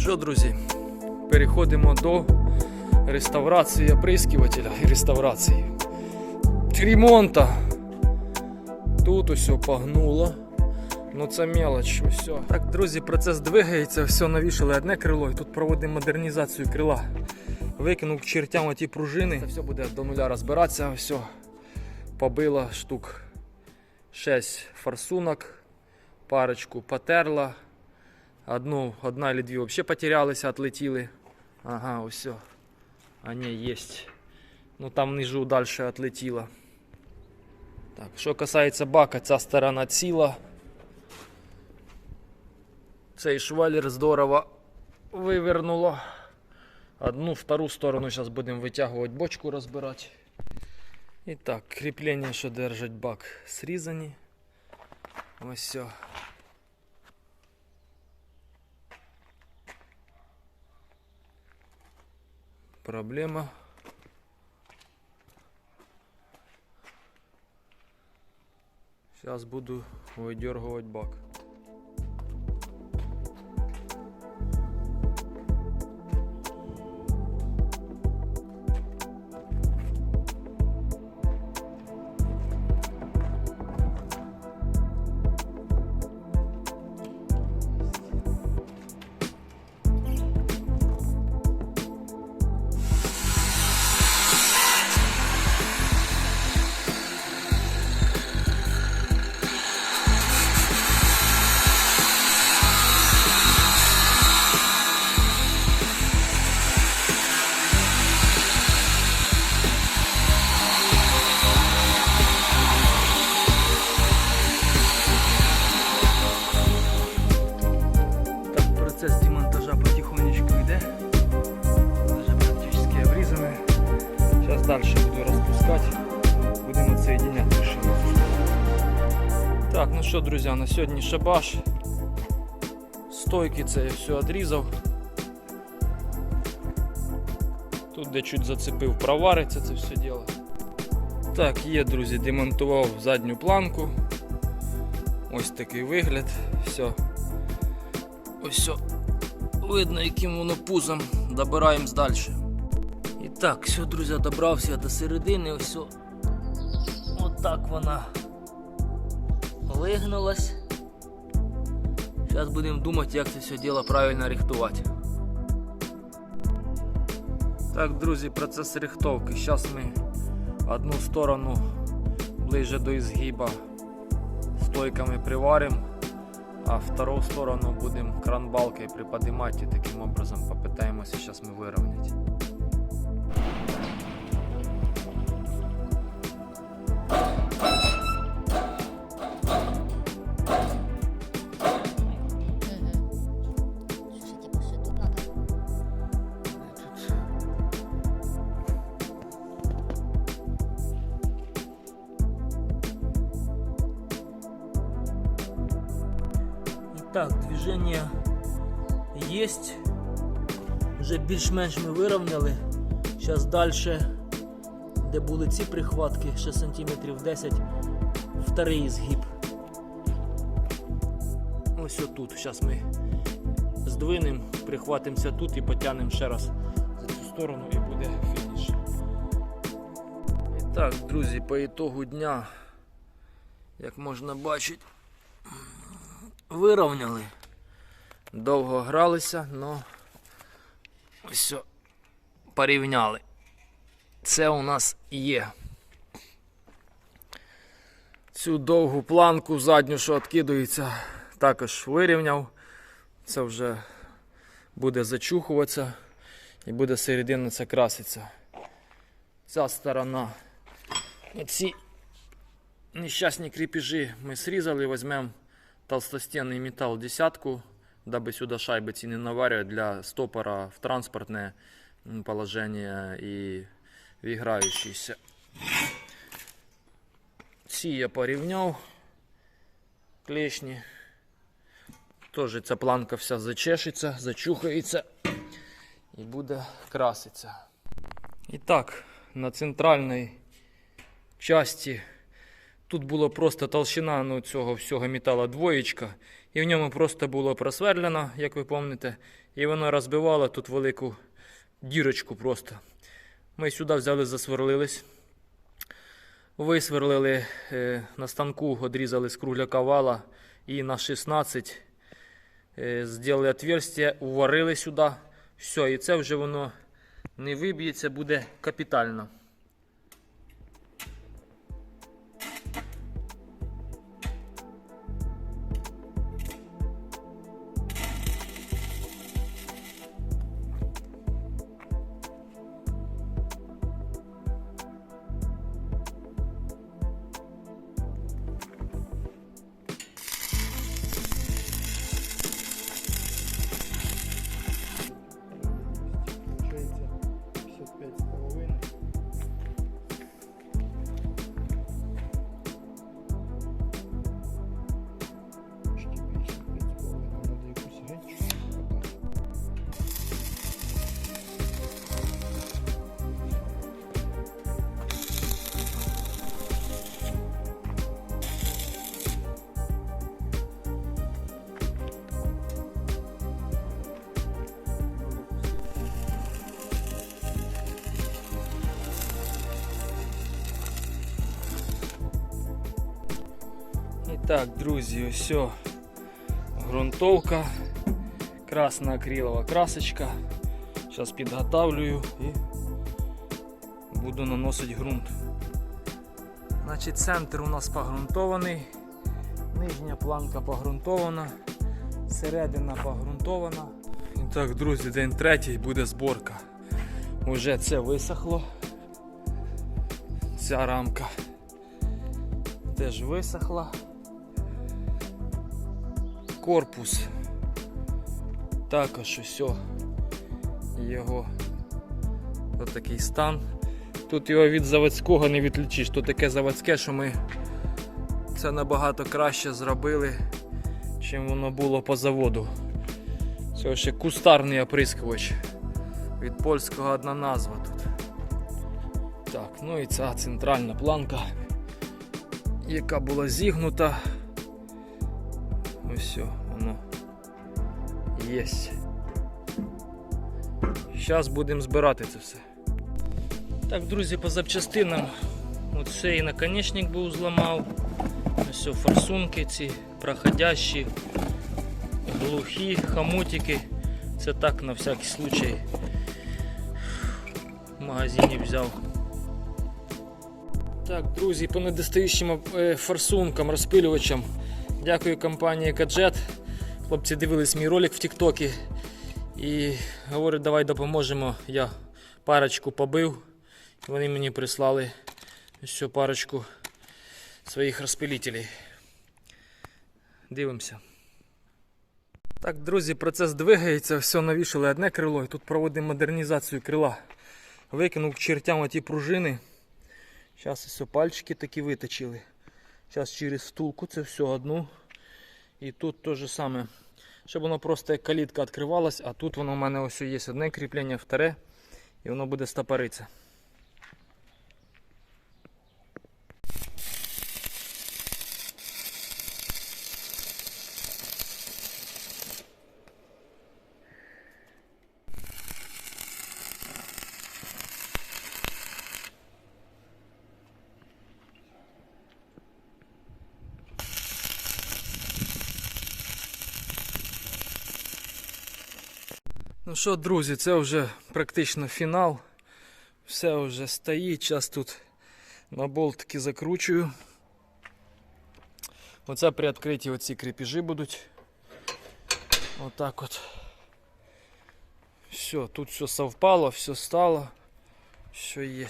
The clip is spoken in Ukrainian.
Що, друзі, переходимо до реставрації оприскувателя і реставрації. Ремонта. Тут усе погнуло. Ну це мелоч, все. Так, друзі, процес двигається, все навішали одне крило і тут проводимо модернізацію крила. Викинув чертям оті пружини. Це все буде до нуля розбиратися, все. Побило штук 6 форсунок, парочку потерла. Одну, одна или дві вообще потерялися, отлетіли. Ага, все. А не, есть. Ну там внизу дальше отлетіло. Так, що касається бака, ця сторона ціла. Цей швалер здорово вивернуло. Одну, втору сторону зараз будемо витягувати бочку розбирати. І так, кріплення, що держать бак, срізані. Ось все. Проблема. Сейчас буду выдергивать бак. Дальше буду розпускати. Будемо відсоєдиняти шину. Так, ну що, друзі, на сьогодні шабаш. Стойки це я все відрізав. Тут де чуть зацепив, провариться це все діло. Так, є, друзі, демонтував задню планку. Ось такий вигляд. Все. Ось все. Видно, яким воно пузом. Добираємось далі. І так, все, друзі, добрався до середини. Ось. все. От так вона вигнулась. Зараз будемо думати, як це все діло правильно рихтувати. Так, друзі, процес рихтовки. Зараз ми одну сторону ближе до ізгиба стойками приваримо, а вторую сторону будем кранбалкой приподнимать и таким образом попытаемся сейчас мы выровнять. Итак, движение есть. Вже більш-менш ми вирівняли. Зараз далі, де були ці прихватки, ще сантиметрів 10, вторий згиб. Ось отут. Зараз ми здвинемо, прихватимося тут і потягнемо ще раз за цю сторону і буде фініш. І так, друзі, по ітогу дня, як можна бачити, вирівняли. Довго гралися, але ось порівняли. Це у нас є. Цю довгу планку задню, що відкидується, також вирівняв. Це вже буде зачухуватися і буде середина це краситься. Ця сторона. Ці нещасні кріпежі ми срізали, візьмемо толстостенний металл десятку, дабы сюда шайбы не наваривать для стопора в транспортное положение и в играющийся. Ці я порівняв. Клешні. Тоже ця планка вся зачешеться, зачухається і буде краситься. І так, на центральній часті Тут була просто толщина ну, цього всього металу двоєчка, і в ньому просто було просверлено, як ви пам'ятаєте, і воно розбивало тут велику дірочку просто. Ми сюди взяли, засверлились. Висверлили е, на станку, одрізали з кругляка вала і на 16 е, зробили отверстие, уварили сюди. Все, і це вже воно не виб'ється, буде капітально. Так, друзі, ось ґрунтовка, красна акрилова красочка. Зараз підготавлюю і буду наносити ґрунт. Значить, центр у нас погрунтований, нижня планка погрунтована, середина погрунтована. І так, друзі, день третій буде зборка. Уже це висохло. Ця рамка теж висохла корпус. Також усе його отакий стан. Тут його від заводського не відлічиш. Тут таке заводське, що ми це набагато краще зробили, чим воно було по заводу. Це ще кустарний оприскувач. Від польського одна назва тут. Так, ну і ця центральна планка, яка була зігнута. Ось все, воно єсть. Зараз будемо збирати це все. Так, друзі, по запчастинам. Оце і наконечник був зламав. Ось все, форсунки ці проходящі, глухі, хомутики. Це так на всякий случай. В магазині взяв. Так, друзі, по недостаючим е, форсункам, розпилювачам. Дякую компанії Каджет. Хлопці дивились мій ролик в Тіктокі і говорять, давай допоможемо. Я парочку побив. Вони мені прислали ось парочку своїх розпилителей. Дивимося. Так, друзі, процес двигається, все навішали одне крило і тут проводимо модернізацію крила. Викинув чертям оті пружини. Зараз все пальчики такі виточили. Зараз через стулку це все одну. І тут те же саме. Щоб воно просто як калітка відкривалась, а тут воно в мене ось є одне кріплення, вторе, і воно буде стопоритися. Що, друзі, це вже практично фінал. Все вже стоїть. Зараз тут на болтики закручую. Оце при відкритті оці кріпіжі будуть. Отак от. Все, тут все совпало, все стало, все є.